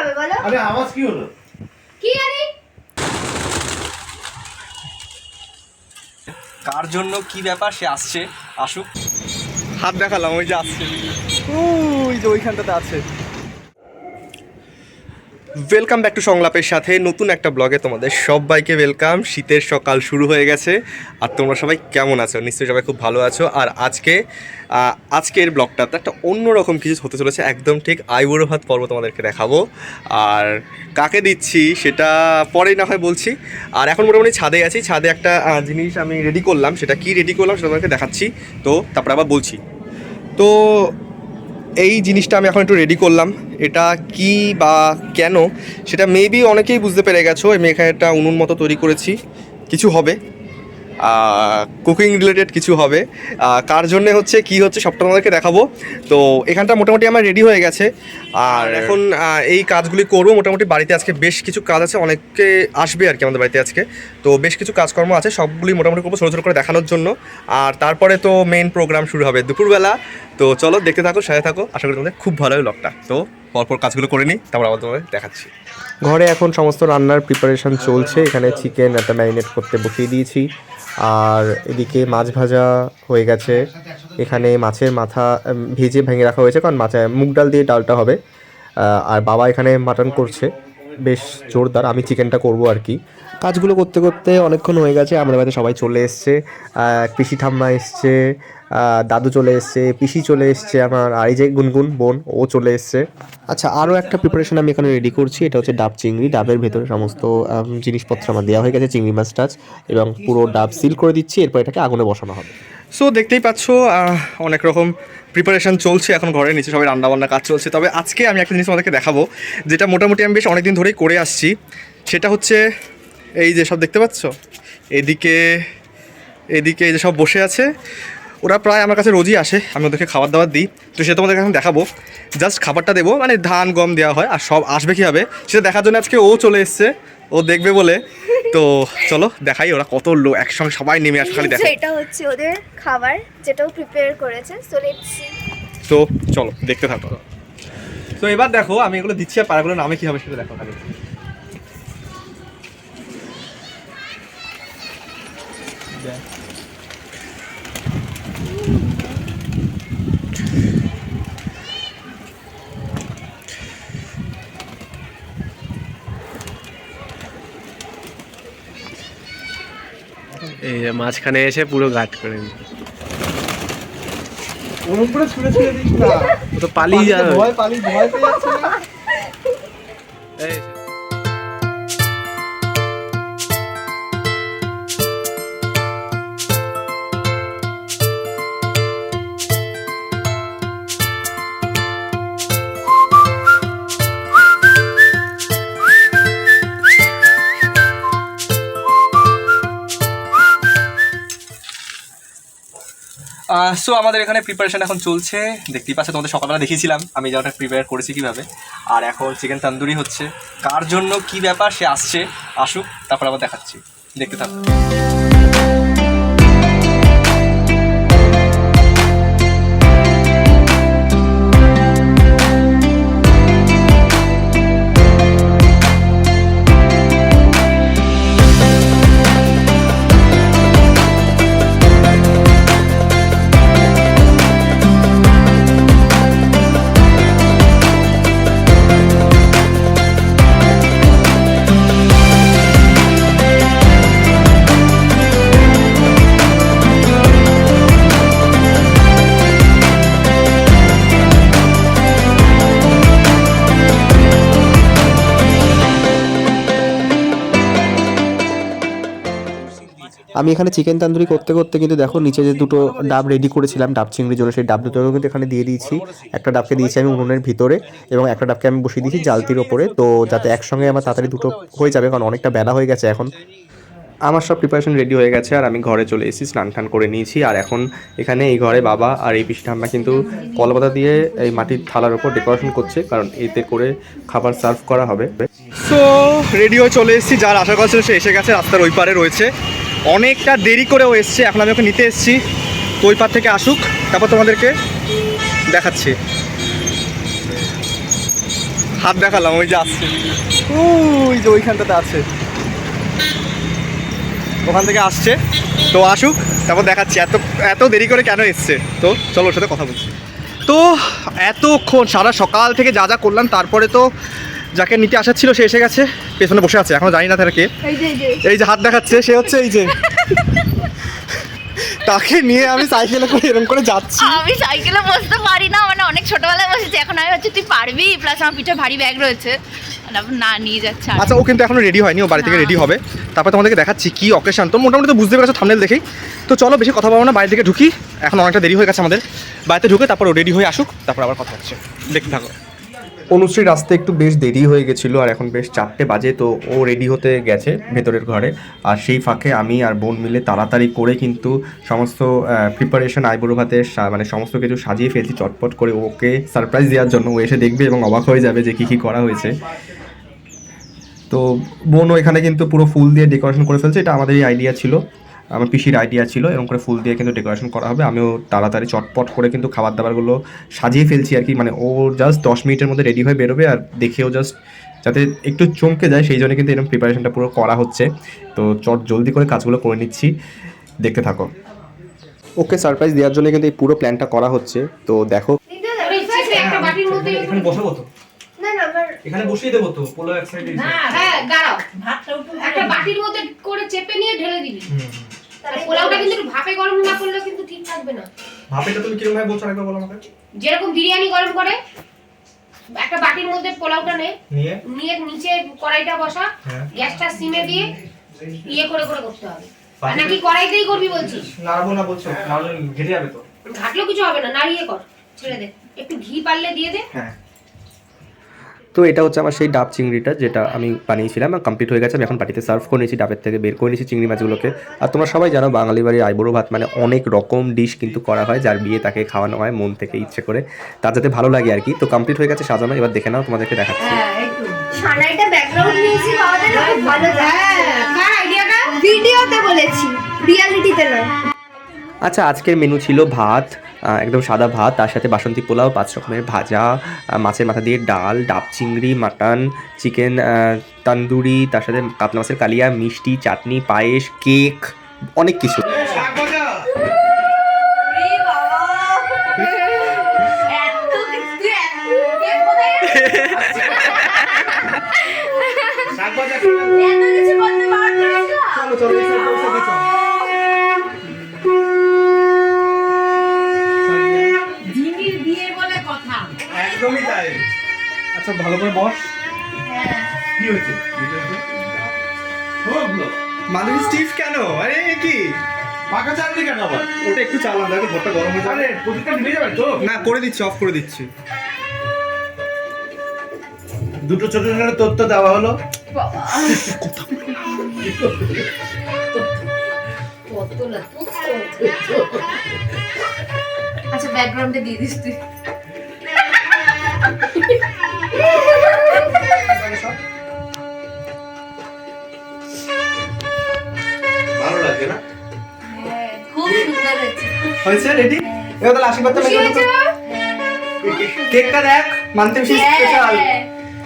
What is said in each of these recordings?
হবে বলো? আরে আওয়াজ কি হলো? কি জানি কার জন্য কি ব্যাপার? সে আসছে আসুক। হাত দেখালাম ওই যে আসছে। ওই যে ওইখানটাতে আছে। ওয়েলকাম ব্যাক টু সংলাপের সাথে নতুন একটা ব্লগে তোমাদের সবাইকে ওয়েলকাম শীতের সকাল শুরু হয়ে গেছে। আর তোমরা সবাই কেমন আছো? নিশ্চয়ই সবাই খুব ভালো আছো। আর আজকে আজকের ব্লগটাতে একটা অন্যরকম কিছু হতে চলেছে। একদম ঠিক আইবুড়ো ভাত পর্ব তোমাদেরকে দেখাবো। আর কাকে দিচ্ছি সেটা পরেই না হয় বলছি। আর এখন মোটামুটি ছাদে আছি। ছাদে একটা জিনিস আমি রেডি করলাম। সেটা কি রেডি করলাম সেটা তোমাদেরকে দেখাচ্ছি। তো তারপরে আবার বলছি। তো এই জিনিসটা আমি এখন একটু রেডি করলাম। এটা কি বা কেন, সেটা মেবি অনেকেই বুঝতে পেরে গেছো। আমি এখানে একটা উনুন মতো তৈরি করেছি। কিছু হবে। কুকিং রিলেটেড কিছু হবে। কার জন্য হচ্ছে কি হচ্ছে সবটা আমাদেরকে দেখাবো। তো এখানটা মোটামুটি আমার রেডি হয়ে গেছে। আর এখন এই কাজগুলি করব। মোটামুটি বাড়িতে আজকে বেশ কিছু কাজ আছে। অনেকে আসবে আর কি আমাদের বাড়িতে আজকে। তো বেশ কিছু কাজকর্ম আছে। সবগুলি মোটামুটি করব ছোটো ছোটো করে দেখানোর জন্য। আর তারপরে তো মেন প্রোগ্রাম শুরু হবে দুপুরবেলা। তো চলো দেখতে থাকো সাথে থাকো। আশা করি তোমাদের খুব ভালো হবে ব্লগটা তো পরপর কাজগুলো করে নিই। তারপর আবার তোমাদের দেখাচ্ছি। ঘরে এখন সমস্ত রান্নার প্রিপারেশন চলছে। এখানে চিকেন একটা ম্যারিনেট করতে বসিয়ে দিয়েছি। আর এদিকে মাছ ভাজা হয়ে গেছে। এখানে মাছের মাথা ভেজে ভেঙে রাখা হয়েছে কারণ মাছে মুগ ডাল দিয়ে ডালটা হবে। আর বাবা এখানে মাটন করছে। বেশ জোরদার, আমি চিকেনটা করব আর কি। কাজগুলো করতে করতে অনেকক্ষণ হয়ে গেছে, আমাদের বাড়িতে সবাই চলে এসছে। পিসি ঠাম্মা এসছে দাদু চলে এসছে পিসি চলে এসছে আমার আর এই যে গুনগুন বোন ও চলে এসছে। আচ্ছা আরও একটা প্রিপারেশন আমি এখানে রেডি করছি এটা হচ্ছে ডাব চিংড়ি। ডাবের ভেতরে সমস্ত জিনিসপত্র আমার দেওয়া হয়ে গেছে চিংড়ি মাছ টাছ এবং পুরো ডাব সিল করে দিচ্ছি এরপর এটাকে আগুনে বসানো হবে। সো দেখতেই পাচ্ছ অনেক রকম প্রিপারেশন চলছে এখন ঘরের নিচে সবাই রান্নাবান্না কাজ চলছে। তবে আজকে আমি একটা জিনিস আমাদেরকে দেখাবো যেটা মোটামুটি আমি বেশ অনেকদিন ধরেই করে আসছি। সেটা হচ্ছে এই যে সব দেখতে পাচ্ছ? এদিকে এদিকে এই যে সব বসে আছে ওরা প্রায় আমার কাছে রোজই আসে। আমি ওদেরকে খাবার দাবার দিই। তো সেটা তোমাদের এখন দেখাবো। জাস্ট খাবারটা দেবো। মানে ধান গম দেওয়া হয়। আর সব আসবে কীভাবে? সেটা দেখার জন্য আজকে ও চলে এসছে। ও দেখবে বলে। তো চলো দেখাই ওরা কত লোক একসঙ্গে সবাই নেমে আসবে খালি দেখো এটা হচ্ছে ওদের খাবার যেটাও প্রিপেয়ার করেছে। সো লেটস সি তো চলো দেখতে থাকো। তো এবার দেখো আমি এগুলো দিচ্ছি আর পাড়াগুলো নামে কী হবে সেটা দেখো খালি। এই যে মাঝখানে এসে পুরো গাট করে দিল। ওর উপরে ছুঁড়ে ছুঁড়ে দিস না? ও তো পালিয়ে যাবে। ভয় পালিয়ে ভয় পেয়ে যাচ্ছে না সো আমাদের এখানে প্রিপারেশন এখন চলছে। দেখতেই পাচ্ছ, তোমাদের সকালবেলা দেখিয়েছিলাম আমি যেটা প্রিপেয়ার করেছি কীভাবে। আর এখন চিকেন তান্দুরি হচ্ছে। কার জন্য কি ব্যাপার, সে আসছে। আসুক, তারপর আবার দেখাচ্ছি। দেখতে থাকো। আমি এখানে চিকেন তান্দুরি করতে করতে কিন্তু দেখো নিচে যে দুটো ডাব রেডি করেছিলাম, ডাব চিংড়ি জন্য সেই ডাব দুটোকেও কিন্তু এখানে দিয়ে দিয়েছি। একটা ডাবকে দিয়েছি আমি উনুনের ভিতরে এবং একটা ডাবকে আমি বসিয়ে দিয়েছি জালতির ওপরে। তো যাতে একসঙ্গে আমার তাড়াতাড়ি দুটো হয়ে যাবে, কারণ অনেকটা বেলা হয়ে গেছে এখন। আমার সব প্রিপারেশন রেডি হয়ে গেছে আর আমি ঘরে চলে এসেছি, স্নান টান করে নিয়েছি। আর এখন এখানে এই ঘরে বাবা আর এই পিসি ঠাম্মা কিন্তু কলপাতা দিয়ে এই মাটির থালার ওপর ডেকোরেশন করছে, কারণ এতে করে খাবার সার্ভ করা হবে। সো রেডি হয়ে চলে এসেছি, যার আশা করা ছিল সে এসে গেছে, রাস্তার ওই পারে রয়েছে। অনেকটা দেরি করে ও এসছে। এখন আমি ওকে নিতে এসেছি। তো ওই পার থেকে আসুক, তারপর তোমাদেরকে দেখাচ্ছি। হাত দেখালাম, ওই যে আসছে ওই যে ওইখানটাতে আছে। ওখান থেকে আসছে। তো আসুক, তারপর দেখাচ্ছি। এত এত দেরি করে কেন এসছে? তো চলো ওর সাথে কথা বলছি। তো এতক্ষণ সারা সকাল থেকে যা যা করলাম, তারপরে তো যাকে নিতে আসার ছিল সে এসে গেছে পেছনে বসে আছে এখনও জানি না তারা কে। এই যে হাত দেখাচ্ছে সে হচ্ছে এই যে। তাকে নিয়ে আমি সাইকেলে করে এরকম করে যাচ্ছি। আমি সাইকেলে বসতে পারি না মানে অনেক ছোটবেলায় বসেছি এখন আমি হচ্ছে তুই পারবি? প্লাস আমার পিঠে ভারী ব্যাগ রয়েছে। না নিয়ে যাচ্ছে আচ্ছা ও কিন্তু এখনও রেডি হয়নি ও বাড়ি থেকে রেডি হবে। তারপর তোমাদেরকে দেখাচ্ছি কি অকেশন তো মোটামুটি তো বুঝতে পেরেছ থামনেল দেখেই। তো চলো বেশি কথা বলব না বাড়ি থেকে ঢুকি। এখন অনেকটা দেরি হয়ে গেছে আমাদের। বাড়িতে ঢুকে তারপর ও রেডি হয়ে আসুক তারপর আবার কথা হচ্ছে। দেখতে থাকো। অনুশ্রীর আসতে একটু বেশ দেরি হয়ে গেছিল, আর এখন বেশ চারটে বাজে, তো ও রেডি হতে গেছে ভেতরের ঘরে। আর সেই ফাঁকে আমি আর বোন মিলে তাড়াতাড়ি করে কিন্তু সমস্ত প্রিপারেশন আইবুড়ো ভাতে মানে সমস্ত কিছু সাজিয়ে ফেলছি চটপট করে ওকে সারপ্রাইজ দেওয়ার জন্য। ও এসে দেখবে এবং অবাক হয়ে যাবে যে কী কী করা হয়েছে। তো বোনও এখানে কিন্তু পুরো ফুল দিয়ে ডেকোরেশন করে ফেলছে, এটা আমাদেরই আইডিয়া ছিল। আমার পিসির আইডিয়া ছিল এরকম করে ফুল দিয়ে কিন্তু ডেকোরেশন করা হবে। আমিও তাড়াতাড়ি চটপট করে কিন্তু খাবার দাবারগুলো সাজিয়ে ফেলছি আর কি। মানে ও জাস্ট দশ মিনিটের মধ্যে রেডি হয়ে বেরোবে আর দেখেও জাস্ট যাতে একটু চমকে যায় সেই জন্য কিন্তু এরকম প্রিপারেশনটা পুরো করা হচ্ছে। তো চট জলদি করে কাজগুলো করে নিচ্ছি। দেখতে থাকো। ওকে সারপ্রাইজ দেওয়ার জন্য কিন্তু এই পুরো প্ল্যানটা করা হচ্ছে। তো দেখো। একটা বাটির মধ্যে এখানে বসাবো তো? না না আমার এখানে বসিয়ে দেবো তো পোলো এক সাইডে হ্যাঁ দাঁড়াও। একটা বাটির মধ্যে করে চেপে নিয়ে ঢেলে দিবি। পোলাওটা কিন্তু ভাপে গরম না করলে কিন্তু ঠিক থাকবে না। ভাপেটা তুমি কীরকম ভাবে বলছো একবার বলো আমাকে? যেরকম বিরিয়ানি গরম করে একটা বাটির মধ্যে পোলাওটা নে। নিয়ে? নিয়ে নিচে কড়াইটা বসা হ্যাঁ। গ্যাসটা সিমে দিয়ে ইয়ে করে করে করতে হবে। আর নাকি কড়াইতেই করবি বলছিস? নাড়বো না বলছো? নাহলে ঘেটে যাবে তো। ঘাটলেও কিছু হবে না নাড়িয়ে কর ছেড়ে দে। একটু ঘি পারলে দিয়ে দে। হ্যাঁ। তো এটা হচ্ছে আমার সেই ডাব চিংড়িটা যেটা আমি বানিয়েছিলাম কমপ্লিট হয়ে গেছে। আমি এখন বাড়িতে সার্ভ করে নিয়েছি ডাবের থেকে বের করে নিয়েছি চিংড়ি মাছগুলোকে। আর তোমরা সবাই জানো বাঙালি বাড়ির আইবুড়ো ভাত মানে অনেক রকম ডিশ কিন্তু করা হয় যার বিয়ে তাকে খাওয়ানো হয় মন থেকে ইচ্ছে করে। তার যাতে ভালো লাগে আর কি। তো কমপ্লিট হয়ে গেছে সাজানো এবার দেখে নাও তোমাদেরকে দেখাচ্ছি। সানাইটা ব্যাকগ্রাউন্ড মিউজিক আমাদের না খুব ভালো কার আইডিয়াটা ভিডিওতে বলেছি রিয়ালিটিতে নয়। আচ্ছা আজকের মেনু ছিল ভাত একদম সাদা ভাত, তার সাথে বাসন্তী পোলাও, পাঁচ রকমের ভাজা মাছের মাথা দিয়ে ডাল, ডাব চিংড়ি, মাটন, চিকেন তন্দুরি, তার সাথে কাতলা মাছের কালিয়া, মিষ্টি, চাটনি, পায়েস, কেক, অনেক কিছু ঝিমির বিয়ে বলে কথা একদমই তাই আচ্ছা ভালো করে বস। কি হয়েছে? মাধবী স্টিফ কেন? আরে এ কি? পাকা চালনি কেন আবার? ওটা একটু চালান দেখো ঘরটা গরম হয়ে যাবে। প্রতিটা নিভে যাবে তো? না করে দিচ্ছি অফ করে দিচ্ছি। দুটো ছোট ছোট তথ্য দেওয়া হলো। আচ্ছা ব্যাকগ্রাউন্ডে দিয়ে দিস তুই। হয়েছে রেডি এবার তাহলে আশীর্বাদটা মেরে তো। কেকটা দেখ মানতে বেশি স্পেশাল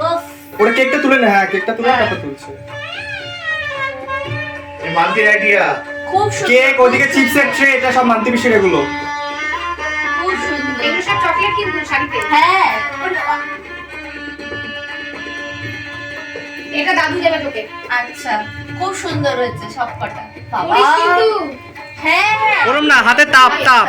উফ, ওরা কেকটা তুলে না হ্যাঁ কেকটা তুলে তারপর তুলছে। এই মান্তির আইডিয়া খুব সুন্দর কেক ওদিকে চিপসের ট্রে এটা সব মানতে বেশি এগুলো। খুব সুন্দর। এগুলো সব চকলেট কিন্তু শাড়িতে? হ্যাঁ। এটা দাদু দেবে তোকে। আচ্ছা খুব সুন্দর হয়েছে সব কটা বাবা। কিন্তু ওরম না হাতে তাপ তাপ।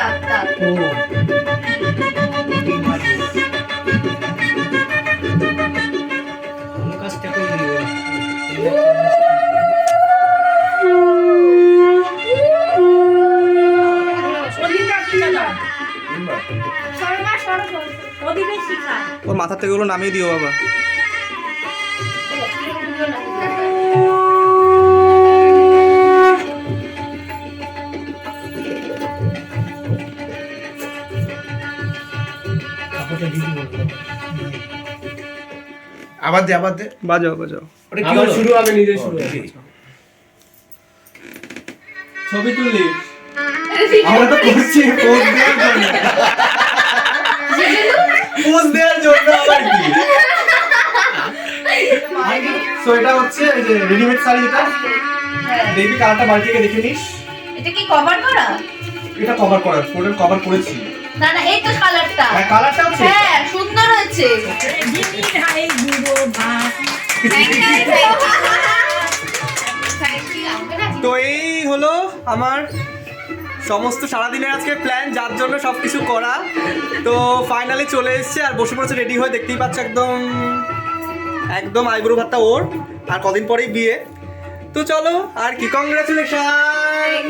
ওর মাথা থেকে ওগুলো নামিয়ে দিও বাবা। আবার দে আবার দে। বাজাও বাজাও। ওটা কি হলো শুরু হবে নিজে শুরু ছবি তুললি আমরা তো করছি পোজ দেওয়ার জন্য। পোজ দেওয়ার জন্য আবার কি? তো এটা হচ্ছে এই যে রেডিমেড শাড়ি এটা দেখবি কালারটা বাড়ি থেকে দেখে নিস। এটা কি কভার করা? এটা কভার করা পুরো কভার করেছি। না না এই তো কালারটা হ্যাঁ কালারটা হচ্ছে হ্যাঁ সুন্দর হয়েছে। তো এই হলো আমার সমস্ত সারাদিনের আজকে প্ল্যান যার জন্য সব কিছু করা। তো ফাইনালি চলে এসছে আর বসে পড়েছে রেডি হয়ে দেখতেই পাচ্ছ একদম একদম আইব্রো ভাতটা ওর আর কদিন পরেই বিয়ে। তো চলো আর কি কংগ্রাচুলেশন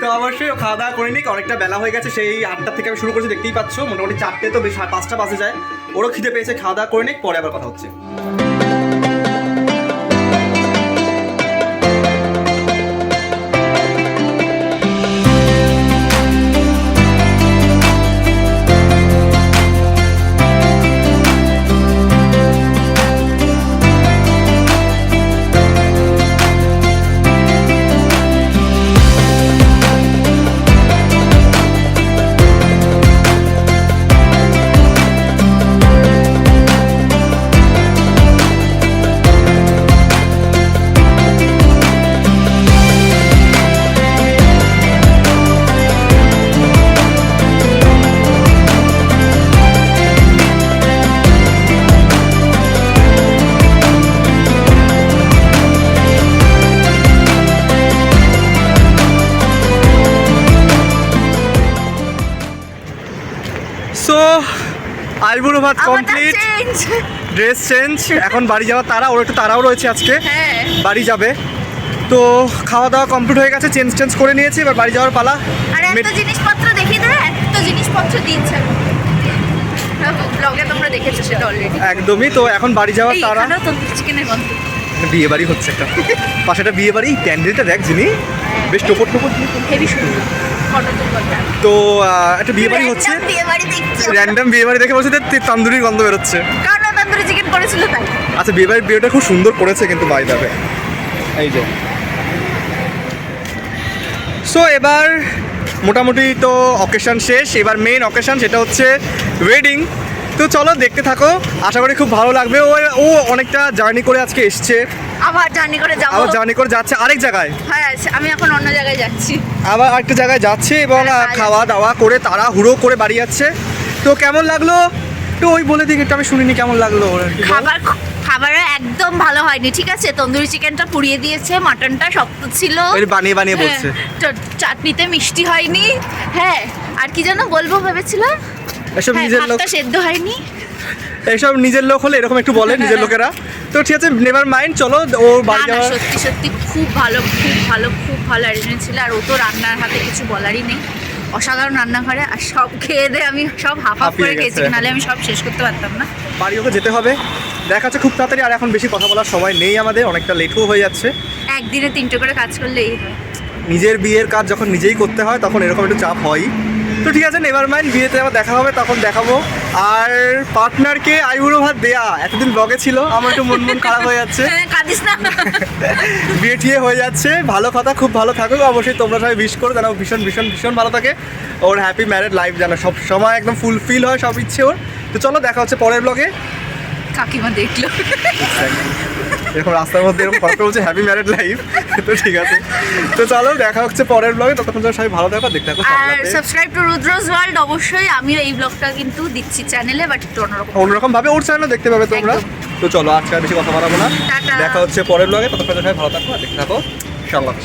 তো অবশ্যই খাওয়া দাওয়া করে নিক অনেকটা বেলা হয়ে গেছে সেই আটটা থেকে আমি শুরু করেছি দেখতেই পাচ্ছ মোটামুটি চারটে তো বেশ পাঁচটা বাজে যায়। ওরও খিদে পেয়েছে খাওয়া দাওয়া করে নিক পরে আবার কথা হচ্ছে। আইবুড়ো ভাত কমপ্লিট ড্রেস চেঞ্জ এখন বাড়ি যাওয়ার তারা ওর একটু তারাও রয়েছে আজকে। হ্যাঁ। বাড়ি যাবে। তো খাওয়া দাওয়া কমপ্লিট হয়ে গেছে চেঞ্জ চেঞ্জ করে নিয়েছি এবার বাড়ি যাওয়ার পালা। আর মেট- জিনিসপত্র দেখিয়ে দেবে একটা জিনিসপত্র দিচ্ছে। ব্লগে তোমরা দেখেছ সেটা অলরেডি একদমই তো এখন বাড়ি যাওয়ার তারা চিকেনের গন্ধ। বিয়ে বাড়ি হচ্ছে একটা। পাশে একটা বিয়ে বাড়ি প্যান্ডেলটা দেখ যিনি। বেশ টোপর টোপর হেভি সুন্দর তো একটা বিয়ে বাড়ি হচ্ছে। র্যান্ডম বিয়ে বাড়ি দেখে বলছে যে তান্দুরির গন্ধ বেরোচ্ছে। কারণ তান্দুরি চিকেন করেছিল তাই। আচ্ছা বিয়ে বাড়ির বিয়েটা খুব সুন্দর করেছে কিন্তু বাই যাবে এই যে। সো এবার মোটামুটি তো অকেশন শেষ। এবার মেন অকেশন সেটা হচ্ছে ওয়েডিং তো চলো দেখতে থাকো। আশা করি খুব ভালো লাগবে। ও ও অনেকটা জার্নি করে আজকে এসছে। আবার জার্নি করে যাব। আবার জার্নি করে যাচ্ছে আরেক জায়গায়। হ্যাঁ আমি এখন অন্য জায়গায় যাচ্ছি। আবার আরেকটা জায়গায় যাচ্ছে এবং খাওয়া দাওয়া করে তারা হুড়ো করে বাড়ি যাচ্ছে। তো কেমন লাগল? তো ওই বলে দিক একটু আমি শুনিনি কেমন লাগল খাবার খাবারে একদম ভালো হয়নি ঠিক আছে? তন্দুরি চিকেনটা পুড়িয়ে দিয়েছে মাটনটা শক্ত ছিল। বানিয়ে বানিয়ে বলছে। হ্যাঁ, চাটনিতে মিষ্টি হয়নি। হ্যাঁ আর কি যেন বলব ভেবেছিলাম? এসব হ্যাঁ নিজের লোক সেদ্ধ হয়নি। এসব নিজের লোক হলে এরকম একটু বলে নিজের লোকেরা। তো ঠিক আছে নেভার মাইন্ড চলো ও বাড়ি না যাওয়ার সত্যি সত্যি খুব ভালো খুব ভালো খুব ভালো অ্যারেঞ্জমেন্ট ছিল। আর ও তো রান্নার হাতে কিছু বলারই নেই। অসাধারণ রান্নাঘরে আর সব খেয়ে দিয়ে আমি সব হাফ হাফ করে খেয়েছি নাহলে আমি সব শেষ করতে পারতাম না। বাড়ি ওকে যেতে হবে। দেখা যাচ্ছে খুব তাড়াতাড়ি আর এখন বেশি কথা বলার সময় নেই আমাদের অনেকটা লেটও হয়ে যাচ্ছে। একদিনে তিনটে করে কাজ করলে এই হয়। নিজের বিয়ের কাজ যখন নিজেই করতে হয় তখন এরকম একটু চাপ হয়ই। তো ঠিক আছে নেভার মাইন্ড বিয়েতে আবার দেখা হবে তখন দেখাবো। আর পার্টনারকে আইবুড়ো ভাত দেয়া এতদিন ব্লগে ছিল আমার একটু মন মন খারাপ হয়ে যাচ্ছে। হ্যাঁ, বিয়ে টিয়ে হয়ে যাচ্ছে ভালো কথা খুব ভালো থাকুক অবশ্যই তোমরা সবাই উইশ করো যেন ভীষণ ভীষণ ভীষণ ভালো থাকে ওর হ্যাপি ম্যারেড লাইফ যেন সব সময় একদম ফুলফিল হয় সব ইচ্ছে ওর। তো চলো দেখা হচ্ছে পরের ব্লগে কাকিমা দেখল। এরকম রাস্তার মধ্যে এরকম কথা বলছে হ্যাপি ম্যারেড লাইফ তো ঠিক আছে। তো চলো দেখা হচ্ছে পরের ব্লগে ততক্ষণ যেন সবাই ভালো থাকো দেখতে থাকো আর সাবস্ক্রাইব টু রুদ্রস ওয়ার্ল্ড অবশ্যই আমি এই ব্লগটা কিন্তু দিচ্ছি চ্যানেলে বাট একটু অন্যরকম। অন্যরকম ভাবে ওর চ্যানেলে দেখতে পাবে তোমরা। তো চলো আজকে আর বেশি কথা বাড়াবো না। দেখা হচ্ছে পরের ব্লগে ততক্ষণ সবাই ভালো থাকো আর দেখতে থাকো। সংবাদ